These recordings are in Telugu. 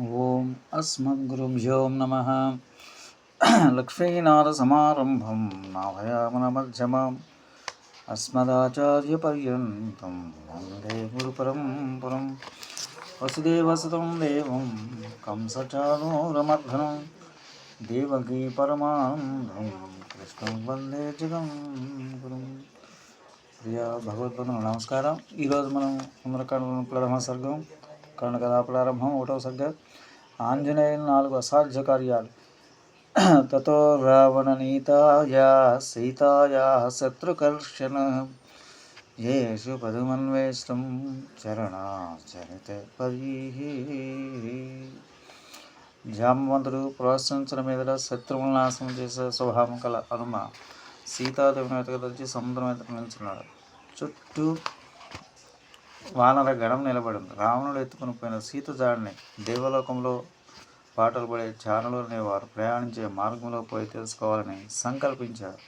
ఓం అస్మద్గురుభ్యో నమ. లక్ష్మీనాథసమారంభం నాభయామనమధ్యమాం అస్మదాచార్యపర్యంతం వందే గురుపరంపరం. వసుదేవసుతం దేవం కంసచానూరమర్ధనం దేవకీ పరమానందం కృష్ణం వందే జగం గురుం ప్రియ భగవద్పదం నమస్కారం. ఈరోజు మనం సుందరకాండ ప్రథమ సర్గం కర్ణ కథా ప్రారంభం ఒకటవ సంఖ్య. ఆంజనేయులు నాలుగు అసాధ్య కార్యాలు. తతో రావణనీతాయా సీతాయా శత్రుకర్షణ. యేషు పదుమన్వేష్టం చరణాచరిత పరీ జామవంతుడు ప్రోత్సహించడం మీద శత్రువులను నాశనం చేసే స్వభావం కల హనుమ సీతాదేవిని వెతకదలిచి సముద్రం వెతక నిల్చున్నాడు చుట్టూ వానర గణం నిలబడింది. రావణుడు ఎత్తుకుని పోయిన సీత జాడని దేవలోకంలో పాటలు పడే చానలు అనేవారు ప్రయాణించే మార్గంలో పోయి తెలుసుకోవాలని సంకల్పించారు.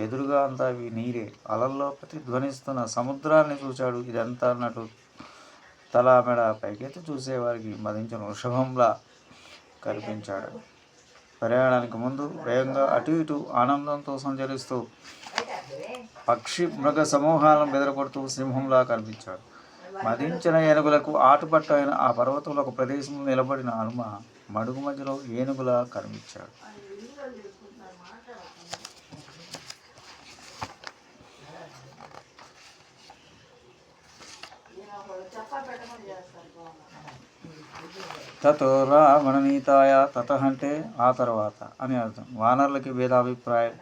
ఎదురుగా అంతా అవి నీరే. అలల్లో ప్రతిధ్వనిస్తున్న సముద్రాన్ని చూశాడు. ఇదంతా అన్నట్టు తల మెడ పైకెత్తి చూసేవారికి మదించిన వృషభంలా కనిపించాడు. ప్రయాణానికి ముందు వేగంగా అటు ఇటు ఆనందంతో సంచరిస్తూ పక్షి మృగ సమూహాలను బెదరగొడుతూ సింహంలా కనిపించాడు. మదించిన ఏనుగులకు ఆటుపట్టు అయిన ఆ పర్వతంలో ఒక ప్రదేశంలో నిలబడిన హనుమ మడుగు మధ్యలో ఏనుగులా కనిపించాడు. తతో రావణనీతాయ తత అంటే ఆ తర్వాత అని అర్థం. వానర్లకి భేదాభిప్రాయం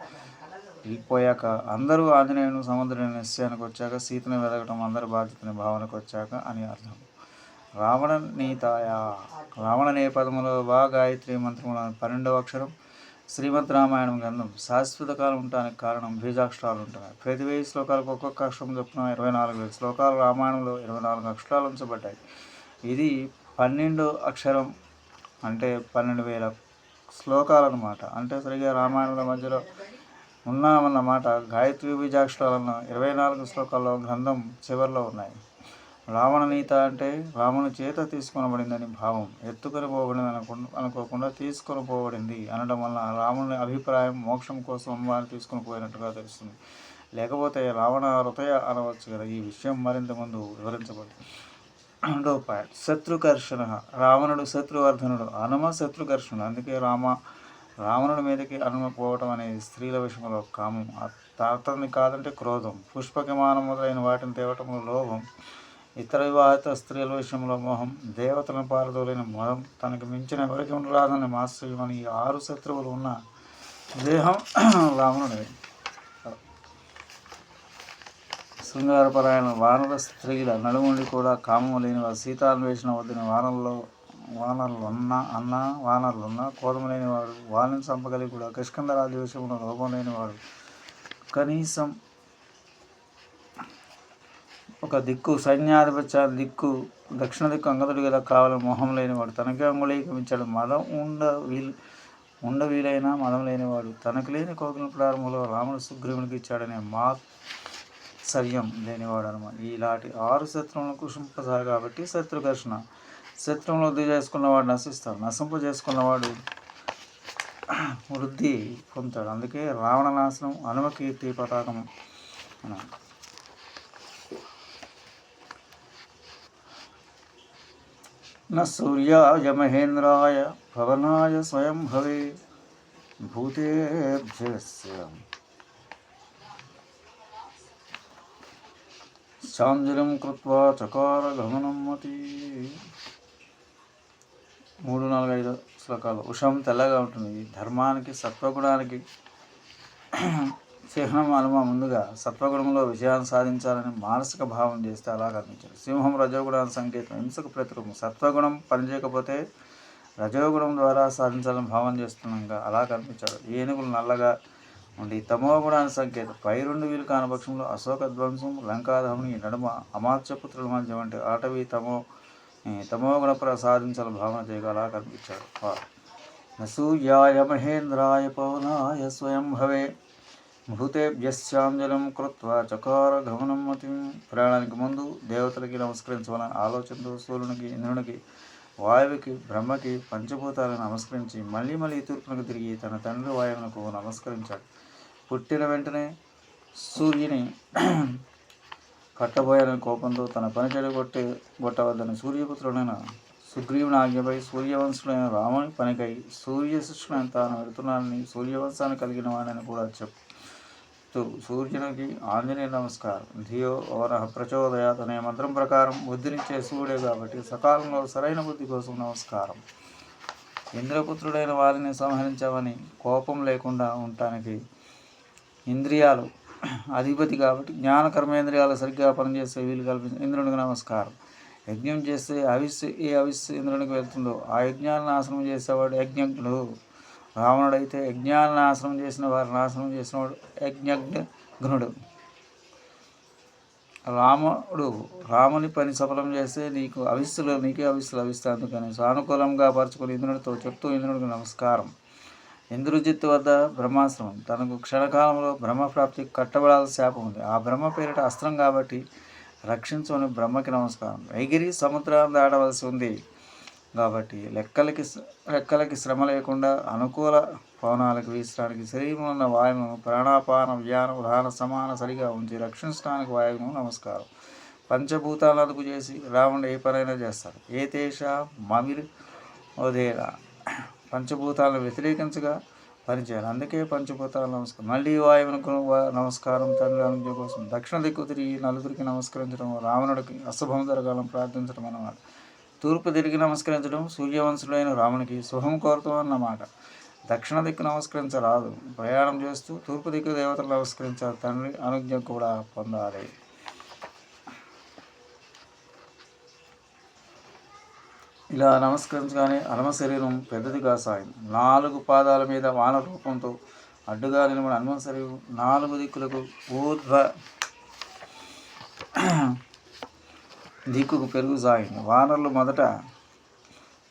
వెళ్ళిపోయాక అందరూ ఆంజనేయుని సముద్ర నిశ్చయానికి వచ్చాక సీతను వెదగటం అందరి బాధ్యతని భావనకు వచ్చాక అని అర్థం. రావణ నీతాయ. రావణ నేపథంలో బా గాయత్రి మంత్రముల పన్నెండవ అక్షరం. శ్రీమద్ రామాయణం గ్రంథం. శాశ్వత కాలం ఉండడానికి కారణం బీజాక్షరాలు ఉంటున్నాయి. ప్రతి వెయ్యి శ్లోకాలకు ఒక్కొక్క అక్షరం చొప్పున ఇరవై నాలుగు వేల. శ్లోకాలు రామాయణంలో ఇరవై నాలుగు అక్షరాలు ఉంచబడ్డాయి. ఇది పన్నెండు అక్షరం అంటే పన్నెండు వేల శ్లోకాలు అనమాట అంటే సరిగా రామాయణంలో మధ్యలో ఉన్నామన్నమాట. గాయత్రి బీజాక్షరాలను ఇరవై నాలుగు శ్లోకాల్లో గ్రంథం చివరిలో ఉన్నాయి. రావణనీత అంటే రాముని చేత తీసుకొనబడిందని భావం. ఎత్తుకొని పోబడింది అనుకు అనుకోకుండా తీసుకొని పోబడింది అనడం వల్ల రాముని అభిప్రాయం మోక్షం కోసం వారిని తీసుకొని పోయినట్టుగా తెలుస్తుంది. లేకపోతే రావణ హృదయ అనవచ్చు కదా ఈ విషయం మరింత ముందు వివరించబడింది రెండో పాయింట్. శత్రుకర్షణ. రావణుడు శత్రువర్ధనుడు. హనుమ శత్రుకర్షణుడు అందుకే రామ రావణుడి మీదకి హనుమ పోవటం అనేది స్త్రీల విషయంలో కామం. తాతని కాదంటే క్రోధం. పుష్పకిమానం మొదలైన వాటిని తేవటంలో లోభం. ఇతర వివాహిత స్త్రీల విషయంలో మోహం. దేవతలను పారదోలిన మొహం. తనకు మించిన ఎవరికి ఉండరాదని మాస్టర్యమని ఈ ఆరు శత్రువులు ఉన్న దేహం రావణుడి శృంగారపరాయణ వానర స్త్రీల నడుముండి కూడా కామం లేని వారు సీతాన్వేషణ వద్దని వానల్లో వానరులు ఉన్న అన్న వానరులున్న కోదం లేనివాడు వాళ్ళని చంపగలిగి కూడా కష్కంద విషయంలో లోపం లేనివాడు కనీసం ఒక దిక్కు సైన్యాధిపత్య దిక్కు దక్షిణ దిక్కు అంగదుడు కదా కావాలని మొహం లేనివాడు. తనకే అంగుళీకరించాడు. మదం ఉండ వీలు ఉండ వీలైనా మదం లేనివాడు. తనకు లేని కోకిల ప్రారంభంలో రాముడు సుగ్రీవునికి ఇచ్చాడనే మా సర్యం లేనివాడు అనమాట ఇలాంటి ఆరు శత్రువులను కృషింపసారు కాబట్టి శత్రుఘర్షణ. శత్రువులను వృద్ధి చేసుకున్నవాడు నశిస్తాడు నశింప చేసుకున్నవాడు వృద్ధి పొందుతాడు అందుకే రావణ నాశనం హనుమకీర్తి పతాకం అన్నాడు न सूर्याय महेन्द्राय पवनाय स्वयं भवे भूतेभ्यस्य చాంజలం కృత్వా చకార గమనమ్మతి మూడు నాలుగు ఐదు శ్లోకాలు. ఉషం తెల్లగా ఉంటుంది. ధర్మానికి సత్వగుణానికి చిహ్నం అనుమ ముందుగా సత్వగుణంలో విజయాన్ని సాధించాలని మానసిక భావం చేస్తే అలా కనిపించారు సింహం రజోగుణాన్ని సంకేతం. హింసకు ప్రతిరూపం. సత్వగుణం పనిచేయకపోతే రజోగుణం ద్వారా సాధించాలని భావం చేస్తున్నాగా అలా కనిపించాడు ఏనుగులు నల్లగా ఉండి తమో గుణాన్ని సంకేతం. పై రెండు వీలు కాని పక్షంలో అశోక ధ్వంసం లంకాధముని నడుమ అమాత్యపుత్రుల మధ్య వంటి ఆటవీ తమో తమోగుణ ప్రసాదించాల భావన చేయగల కనిపించాడు నసూయాయ మహేంద్రాయ పవనాయ స్వయం భవే భూతేభ్యశ్చాంజలం కృత్వా చకార గమనమ్మతి ప్రయాణానికి ముందు దేవతలకి నమస్కరించవాలని ఆలోచనతో సూర్యునికి ఇంద్రునికి వాయువుకి బ్రహ్మకి పంచభూతాలను నమస్కరించి మళ్ళీ మళ్ళీ తూర్పునకు తిరిగి తన తండ్రి వాయువునకు నమస్కరించాడు. పుట్టిన వెంటనే సూర్యుని కట్టబోయాలని కోపంతో తన పని చెడగొట్టే కొట్టవద్దని సూర్యపుత్రుడైన సుగ్రీవుని ఆజ్ఞపై సూర్యవంశుడైన రాముని పనికై సూర్యశిష్యుని తాను వెళుతున్నానని సూర్యవంశాన్ని కలిగిన వాడని కూడా చెప్తూ సూర్యునికి ఆంజనేయ నమస్కారం. ధియో ఓర ప్రచోదయాత్ అనే మంత్రం ప్రకారం బుద్ధినిచ్చే సూర్యుడే కాబట్టి సకాలంలో సరైన బుద్ధి కోసం నమస్కారం. ఇంద్రపుత్రుడైన వారిని సంహరించమని కోపం లేకుండా ఉండటానికి ఇంద్రియాలు అధిపతి కాబట్టి జ్ఞాన కర్మేంద్రియాలు సరిగ్గా పనిచేసే వీలు కల్పించి ఇంద్రునికి నమస్కారం. యజ్ఞం చేస్తే అవిస్సు ఏ అవిస్సు ఇంద్రునికి వెళ్తుందో ఆ యజ్ఞాన్ని నాశనం చేసేవాడు యజ్ఞజ్ఞుడు. రావణుడైతే యజ్ఞాన్ని నాశనం చేసిన వారు నాశనం చేసినవాడు యజ్ఞజ్ఞుడు. రాముడు రాముని పని సఫలం చేస్తే నీకు అవిస్సులు నీకే అవిస్సులు లభిస్తాయి. అందుకని సానుకూలంగా పరచుకుని ఇంద్రునితో చెప్తూ ఇంద్రుడికి నమస్కారం. ఇంద్రజిత్తు వద్ద బ్రహ్మాస్త్రం తనకు క్షణకాలంలో బ్రహ్మప్రాప్తి కట్టబడాల్సిన శాపం ఉంది. ఆ బ్రహ్మ పేరిట అస్త్రం కాబట్టి రక్షించుకుని బ్రహ్మకి నమస్కారం. ఎగిరి సముద్రాన్ని దాటవలసి ఉంది. కాబట్టి లెక్కలకి లెక్కలకి శ్రమ లేకుండా అనుకూల పవనాలకు వీసడానికి శరీరంలో ఉన్న వాయువును ప్రాణాపాన వ్యానం ఉదాహరణ సమాన సరిగా ఉంచి రక్షించడానికి వాయువును నమస్కారం. పంచభూతాలను అదుపు చేసి రావణుడు ఏ పనైనా చేస్తారు ఏ తేష మమిర్ ఓదేరా పంచభూతాలను వ్యతిరేకించగా పనిచేయాలి అందుకే పంచభూతాలు నమస్కారం. మళ్ళీ వాయువునకు నమస్కారం తండ్రి అనుజ్ఞ కోసం దక్షిణ దిక్కు తిరిగి నలుగురికి నమస్కరించడం రావణుడికి అశుభం జరగాలని ప్రార్థించడం అన్నమాట. తూర్పు తిరిగి నమస్కరించడం సూర్యవంశుడైన రామునికి శుభం కోరుతాం అన్నమాట. దక్షిణ దిక్కు నమస్కరించరాదు. ప్రయాణం చేస్తూ తూర్పు దిక్కు దేవతలు నమస్కరించాలి. తండ్రి అనుజ్ఞ కూడా పొందాలి. ఇలా నమస్కరించగానే హనుమ శరీరం పెద్దదిగా సాగింది. నాలుగు పాదాల మీద వాన రూపంతో అడ్డుగా నిలబడిన హనుమ శరీరం నాలుగు దిక్కులకు ఊర్ధ్వ దిక్కుకు పెరుగు సాగింది. వానరులు మొదట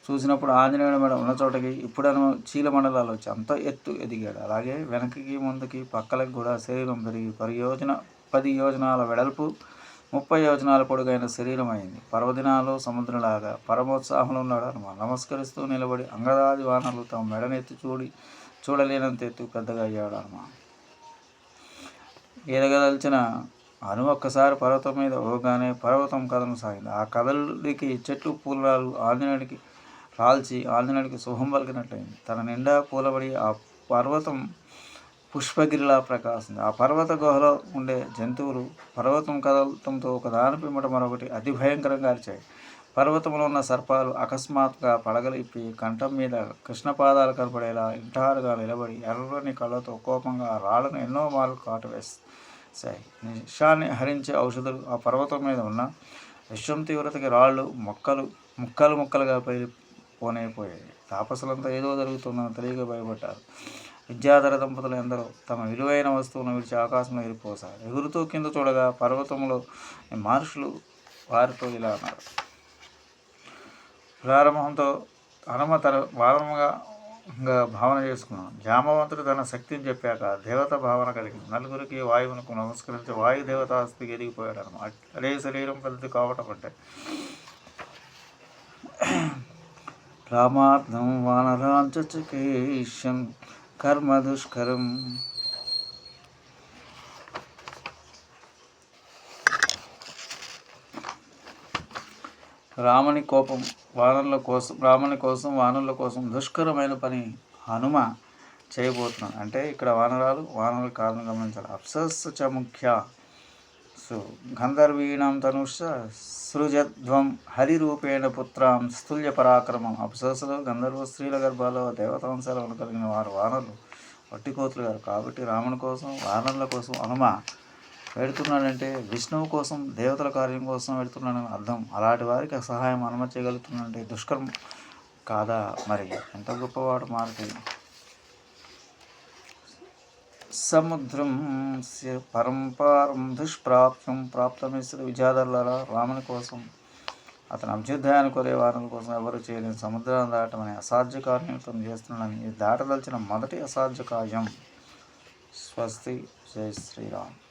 చూసినప్పుడు ఆంజనేయుడు మేడం ఉన్న చోటకి ఇప్పుడను చీల మండలాలు వచ్చి అంత ఎత్తు ఎదిగాడు. అలాగే వెనక్కి ముందుకి పక్కలకు కూడా శరీరం పెరిగి పది యోజన పది యోజనాల వెడల్పు ముప్పై యోజనాల పొడుగైన శరీరం అయింది పర్వదినాలు సముద్రంలాగా పరమోత్సాహంలో ఉన్నాడు హనుమాన్. నమస్కరిస్తూ నిలబడి అంగదాది వానలు తమ మెడనెత్తి చూడి చూడలేనంత ఎత్తు పెద్దగా అయ్యాడు హనుమాన్. ఎదగదలిచిన అను ఒక్కసారి పర్వతం మీద ఓగానే పర్వతం కథను సాగింది. ఆ కథలకి చెట్లు పూలరాలు ఆంజనేయుడికి రాల్చి ఆంజనేయుడికి శుభం పలికినట్లయింది. తన నిండా పూలబడి ఆ పర్వతం పుష్పగిరిలా ప్రకాశించింది. ఆ పర్వత గుహలో ఉండే జంతువులు పర్వతం కదలటంతో ఒక దాని పిమ్మట మరొకటి అతి భయంకరంగా అరిచాయి. పర్వతంలో ఉన్న సర్పాలు అకస్మాత్తుగా పడగలిపి కంఠం మీద కృష్ణపాదాలు కనపడేలా ఇంటారుగా నిలబడి ఎర్రని కళ్ళతో కోపంగా రాళ్ళను ఎన్నో మార్లు కాటువేస్తాయి నిషాన్ని హరించే ఔషధులు ఆ పర్వతం మీద ఉన్న విశ్వం తీవ్రతకి రాళ్ళు మొక్కలు ముక్కలు ముక్కలుగా పై పోనైపోయాయి తాపసులంతా ఏదో జరుగుతుందని తెలియక భయపడ్డారు. విద్యాధర దంపతులు ఎందరో తమ విలువైన వస్తువులను విడిచి ఆకాశంలో ఎగిరిపోసారు ఎగురుతూ కింద చూడగా పర్వతంలో మహర్షులు వారితో ఇలా అన్నారు. ప్రారంభంతో హనుమ తన భావనగా భావన చేసుకున్నాను జామవంతుడు తన శక్తిని చెప్పాక దేవత భావన కలిగింది. నలుగురికి వాయువునకు నమస్కరించి వాయు దేవతాస్తికి ఎదిగిపోయాడు అనమాట అదే శరీరం పెద్దది కావటం అంటే రామార్థం వానరాంచకేషన్ కర్మ దుష్కరం రాముని కోపం వానరుల కోసం రాముని కోసం వానరుల కోసం దుష్కరమైన పని హనుమ చేయబోతున్నాడు. అంటే ఇక్కడ వానరాలు వానరుల కారణం గమనించాలి. అప్సస్ చ ముఖ్య సో గంధర్వీణం తనుష సృజధ్వం హరిరూపేణ పుత్రాం స్థుల్య పరాక్రమం. అప్సరసులు గంధర్వ స్త్రీల గర్భాల్లో దేవతాంశాలను కలిగిన వారు వానరులు. వట్టికోతులు గారు. కాబట్టి రాముని కోసం వానరుల కోసం హనుమ పెడుతున్నాడంటే విష్ణువు కోసం దేవతల కార్యం కోసం పెడుతున్నాడని అర్థం. అలాంటి వారికి సహాయం అనుమతి చేయగలుగుతున్నాడంటే దుష్కరం కాదా మరి? ఎంత గొప్పవాడు మారుతుంది సముద్రం పరంపారం దుష్ప్రాప్యం ప్రాప్తమిశ్ర విజాదర్లారా రాముని కోసం అతను అభ్యుదయాన్ని కోరే వారుల కోసం ఎవరు చేయలేని సముద్రాన్ని దాటం అనే అసాధ్య కార్యం చేస్తున్నాడని ఇది దాటదలిచిన మొదటి అసాధ్య కార్యం. స్వస్తి. జై శ్రీరామ్.